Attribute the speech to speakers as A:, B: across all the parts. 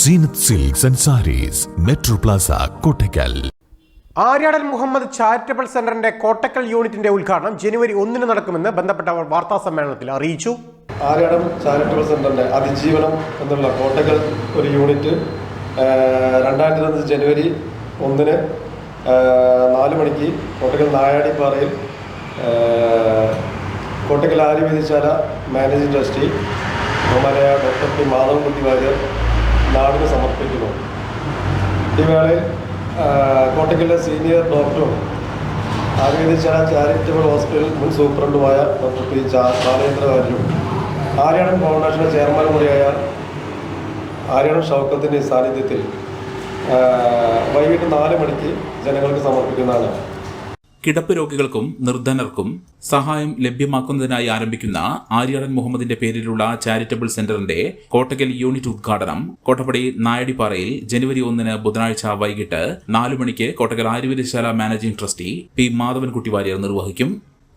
A: Zeenath silks and sarees metro plaza Kottakkal.
B: Aryadan Muhammad charitable സെന്ററിന്റെ കോട്ടക്കൽ യൂണിറ്റിന്റെ ഉദ്ഘാടനം ജനുവരി ഒന്നിന് നടക്കുമെന്ന് ബന്ധപ്പെട്ടവർ വാർത്താ സമ്മേളനത്തിൽ അറിയിച്ചു.
C: ആര്യാടൻ ചാരിറ്റബിൾ സെന്ററിന്റെ അതിജീവനം എന്നുള്ള കോട്ടക്കൽ ഒരു യൂണിറ്റ് രണ്ടായിരത്തി ഇരുപത് ജനുവരി ഒന്നിന് നാല് മണിക്ക് കോട്ടക്കൽ നായാടിപ്പാറയിൽ കോട്ടക്കൽ ആര്യവേദിശാല മാനേജിംഗ് ട്രസ്റ്റി ബഹുമാനായ ഡോക്ടർ പി മാധവൻകുട്ടി വാര്യർ നാടിന് സമർപ്പിക്കുന്നു. ഈ വേളയിൽ ആ, കോട്ടക്കലിലെ സീനിയർ ഡോക്ടറും ആരോഗ്യശാല ചാരിറ്റബിൾ ഹോസ്പിറ്റൽ മുൻ സൂപ്രണ്ടുമായ ഡോക്ടർ പി ചാ- ബാലേന്ദ്ര വാര്യരും ആര്യാടൻ ഫൗണ്ടേഷന്റെ ചെയർമാൻ കൂടിയായ ആര്യാടൻ ഷൗക്കത്തിന്റെ സാന്നിധ്യത്തിൽ വൈകിട്ട് നാല് മണിക്ക് ജനങ്ങൾക്ക് സമർപ്പിക്കുന്നതാണ്.
D: കിടപ്പ് രോഗികൾക്കും നിർധനർക്കും സഹായം ലഭ്യമാക്കുന്നതിനായി ആരംഭിക്കുന്ന ആര്യാടൻ മുഹമ്മദിന്റെ പേരിലുള്ള ചാരിറ്റബിൾ സെന്ററിന്റെ കോട്ടക്കൽ യൂണിറ്റ് ഉദ്ഘാടനം കോട്ടപ്പടി നായടിപ്പാറയിൽ ജനുവരി ഒന്നിന് ബുധനാഴ്ച വൈകിട്ട് നാലു മണിക്ക് Kottakkal Ayurvedasala managing trustee P Madhavankutty Warrier നിർവഹിക്കും.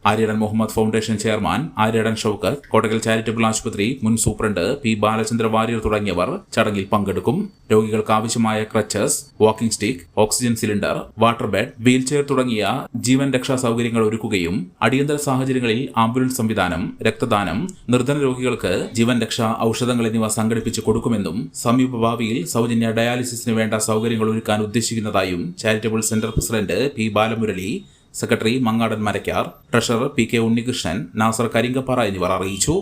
D: Aryadan Muhammad foundation chairman Aryadan Shoukath Kottakkal charitable ആശുപത്രി മുൻ സൂപ്രണ്ട് പി ബാലചന്ദ്ര വാര്യർ തുടങ്ങിയവർ ചടങ്ങിൽ പങ്കെടുക്കും. രോഗികൾക്ക് ആവശ്യമായ crutches walking stick oxygen cylinder water bed wheelchair തുടങ്ങിയ ജീവൻ രക്ഷാ സൗകര്യങ്ങൾ ഒരുക്കുകയും അടിയന്തര സാഹചര്യങ്ങളിൽ ആംബുലൻസ് സംവിധാനം രക്തദാനം നിർധന രോഗികൾക്ക് ജീവൻ രക്ഷാ ഔഷധങ്ങൾ എന്നിവ സംഘടിപ്പിച്ച് കൊടുക്കുമെന്നും സമീപഭാവിയിൽ സൗജന്യ ഡയാലിസിസിന് വേണ്ട സൗകര്യങ്ങൾ ഒരുക്കാൻ ഉദ്ദേശിക്കുന്നതായും charitable centre president P Balamurali secretary Mangadan Marakkar treasurer P K Unnikrishnan Nasar Karinkappara എന്നിവർ അറിയിച്ചു.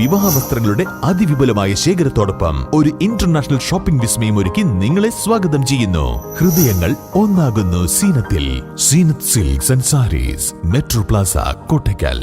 A: വിവാഹ വസ്ത്രങ്ങളുടെ അതിവിപുലമായ ശേഖരത്തോടൊപ്പം ഒരു ഇന്റർനാഷണൽ ഷോപ്പിംഗ് വിസ്മയം ഒരുക്കി നിങ്ങളെ സ്വാഗതം ചെയ്യുന്നു. ഹൃദയങ്ങൾ ഒന്നാകുന്നു സീനത്തിൽ. Zeenath silks and sarees. Metro plaza Kottakkal.